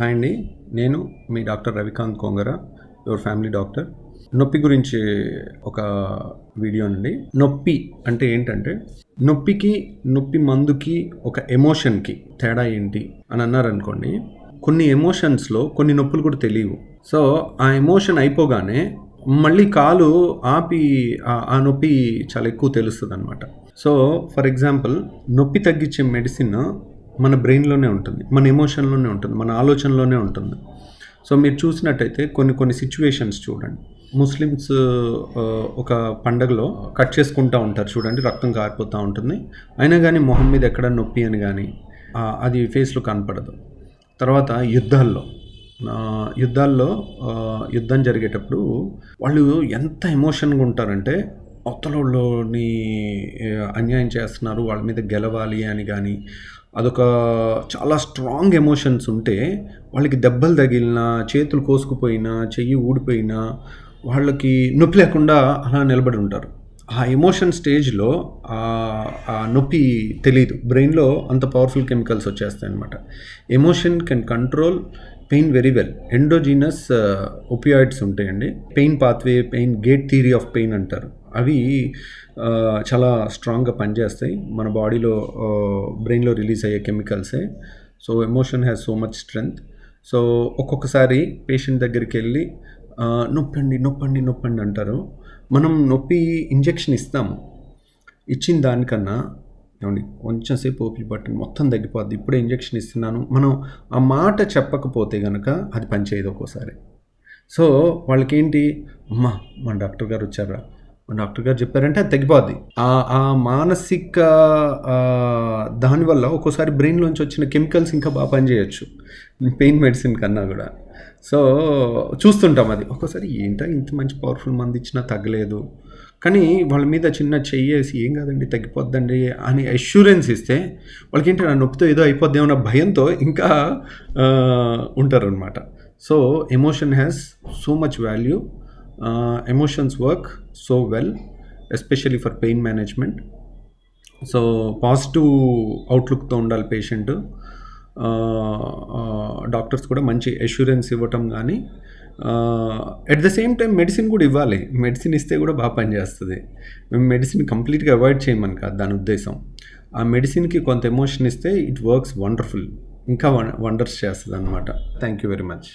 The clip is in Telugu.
హాయ్ అండి. నేను మీ doctor Ravikanth Kongara your family doctor. నొప్పి గురించి ఒక వీడియో అండి నొప్పి అంటే ఏంటంటే నొప్పికి నొప్పి మందుకి ఒక ఎమోషన్కి తేడా ఏంటి అని అన్నారనుకోండి కొన్ని ఎమోషన్స్లో కొన్ని నొప్పులు కూడా తెలియవు. సో ఆ ఎమోషన్ అయిపోగానే మళ్ళీ కాలు ఆపి ఆ- ఆ నొప్పి చాలా ఎక్కువ తెలుస్తుంది అనమాట సో ఫర్ ఎగ్జాంపుల్ నొప్పి తగ్గించే మెడిసిన్ మన బ్రెయిన్లోనే ఉంటుంది మన ఎమోషన్లోనే ఉంటుంది మన ఆలోచనలోనే ఉంటుంది. సో మీరు చూసినట్టయితే కొన్ని కొన్ని సిచ్యువేషన్స్ చూడండి. ముస్లిమ్స్ ఒక పండగలో కట్ చేసుకుంటూ ఉంటారు చూడండి రక్తం కారిపోతూ ఉంటుంది. అయినా కానీ మొహం మీద ఎక్కడ నొప్పి అని కానీ అది ఫేస్లో కనపడదు. తర్వాత యుద్ధాల్లో యుద్ధాల్లో యుద్ధం జరిగేటప్పుడు వాళ్ళు ఎంత ఎమోషన్గా ఉంటారంటే అవతలలోని అన్యాయం చేస్తున్నారు వాళ్ళ మీద గెలవాలి అని కానీ అదొక చాలా స్ట్రాంగ్ ఎమోషన్స్ ఉంటే వాళ్ళకి దెబ్బలు తగిలినా చేతులు కోసుకుపోయినా చెయ్యి ఊడిపోయినా వాళ్ళకి నొప్పి లేకుండా అలా నిలబడి ఉంటారు. ఆ ఎమోషన్ స్టేజ్లో ఆ- ఆ నొప్పి తెలియదు బ్రెయిన్లో అంత పవర్ఫుల్ కెమికల్స్ వచ్చేస్తాయి అనమాట emotion can control pain very well endogenous opioids ఉంటాయండి. Pain pathway pain gate theory of pain అంటారు. అవి చాలా స్ట్రాంగ్గా పనిచేస్తాయి. మన బాడీలో బ్రెయిన్లో రిలీజ్ అయ్యే కెమికల్సే. So emotion has so much strength. So ఒక్కొక్కసారి పేషెంట్ దగ్గరికి వెళ్ళి నొప్పండి నొప్పండి నొప్పండి అంటారు. మనం నొప్పి ఇంజెక్షన్ ఇస్తాము. ఇచ్చిన దానికన్నా ఏమండి కొంచెం సేపు ఓపి పట్టండి మొత్తం తగ్గిపోద్ది. ఇప్పుడే ఇంజెక్షన్ ఇస్తున్నాను. మనం ఆ మాట చెప్పకపోతే కనుక అది పనిచేయదు ఒక్కోసారి. సో వాళ్ళకేంటి? అమ్మా మన డాక్టర్ గారు వచ్చారా డాక్టర్ గారు చెప్పారంటే అది తగ్గిపోద్ది. ఆ మానసిక దానివల్ల ఒక్కోసారి బ్రెయిన్లోంచి వచ్చిన కెమికల్స్ ఇంకా బాగా పనిచేయచ్చు. పెయిన్ మెడిసిన్ కన్నా కూడా. సో చూస్తుంటాం అది. ఒక్కోసారి ఏంటో ఇంత మంచి పవర్ఫుల్ మంది ఇచ్చినా తగ్గలేదు. కానీ వాళ్ళ మీద చిన్న చెయ్యేసి ఏం కాదండి తగ్గిపోద్దండి అని అష్యూరెన్స్ ఇస్తే వాళ్ళకి ఏంటి నా నొప్పితో ఏదో అయిపోద్దేమో అన్న భయంతో ఇంకా ఉంటారనమాట so emotion has so much value emotions work so well especially for pain management so positive అవుట్లుక్తో ఉండాలి పేషెంట్ డాక్టర్స్ uh, uh, కూడా మంచి అష్యూరెన్స్ ఇవ్వటం కానీ at the same time medicine కూడా ఇవ్వాలి. మెడిసిన్ ఇస్తే కూడా బాగా పనిచేస్తుంది మేము మెడిసిన్ కంప్లీట్గా అవాయిడ్ చేయమని కాదు దాని ఉద్దేశం. ఆ మెడిసిన్కి కొంత ఎమోషన్ ఇస్తే ఇట్ వర్క్స్ వండర్ఫుల్ ఇంకా వండర్స్ చేస్తుంది అనమాట థ్యాంక్ యూ వెరీ మచ్